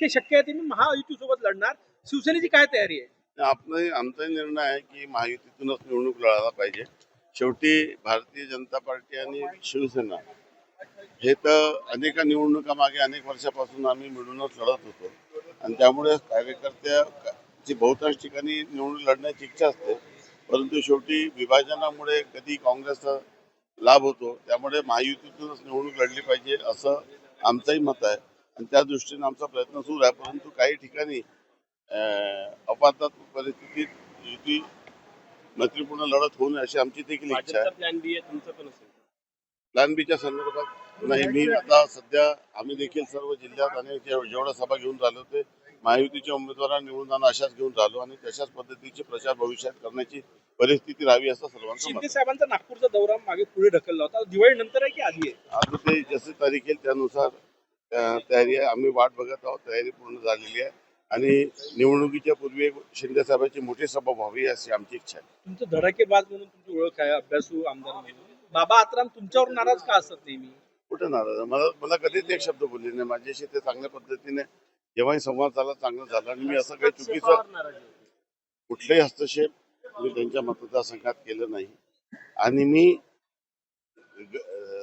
इथे शक्य आहे ते मी महायुतीसोबत लढणार. शिवसेनेची काय तयारी आहे? आपण आमचा निर्णय आहे की महायुतीतूनच निवडणूक लढायला पाहिजे. शेवटी भारतीय जनता पार्टी आणि शिवसेना हे तर अनेक निवडणुका मागे अनेक वर्षापासून आम्ही मिळूनच लढत होतो. आणि त्यामुळे कार्यकर्त्याची बहुतांश ठिकाणी निवडणूक लढण्याची इच्छा असते. परंतु शेवटी विभाजनामुळे कधी काँग्रेसचा लाभ होतो त्यामुळे महायुतीतूनच निवडणूक लढली पाहिजे असं आमचंही मत आहे. आणि त्या दृष्टीने आमचा प्रयत्न सुरू आहे परंतु काही ठिकाणी अं, अपातात परिस्थितीत युती मैत्रीपूर्ण लढत होऊ नये अशी आमची देखील इच्छा आहे. प्लॅन बी आहे तुमचं पण असेल. प्लॅन बीच्या संदर्भात नाही मी आता सध्या आम्ही देखील सर्व जिल्ह्यात आणि जेवढ्या सभा घेऊन राहिलो ते महायुतीच्या उमेदवारांना निवडून जाणं अशाच घेऊन राहिलो आणि तशाच पद्धतीचे प्रचार भविष्यात करण्याची परिस्थिती राहावी असं शिंदे आहे. साहेबांचा नागपूरचा दौरा मागे पुढे ढकलला होता दिवाळी नंतर आहे की आधी आहे? आता ते जसे तारीख येईल त्यानुसार तयारी आहे. आम्ही वाट बघत आहोत. तयारी पूर्ण झालेली आहे. आणि निवडणुकीच्या पूर्वी शिंदे साहेबांची मोठी सभा व्हावी अशी आमची इच्छा आहे. तुमचं धडाकेबाज म्हणून तुमची ओळख आहे अभ्यासू आमदार म्हणून. बाबा आत्राम तुमच्यावर नाराज का असतात नेहमी? कुठे नाराज? मला मला कधीच एक शब्द बोलले नाही. माझ्याशी ते चांगल्या पद्धतीने जेव्हाही संवाद झाला चांगला झाला. आणि मी असं काही चुकीचं कुठलाही हस्तक्षेप मी त्यांच्या मतदारसंघात केलं नाही. आणि मी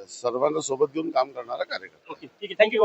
सर्वांना सोबत घेऊन काम करणारा कार्यकर्ता. ओके ठीक आहे. थँक्यू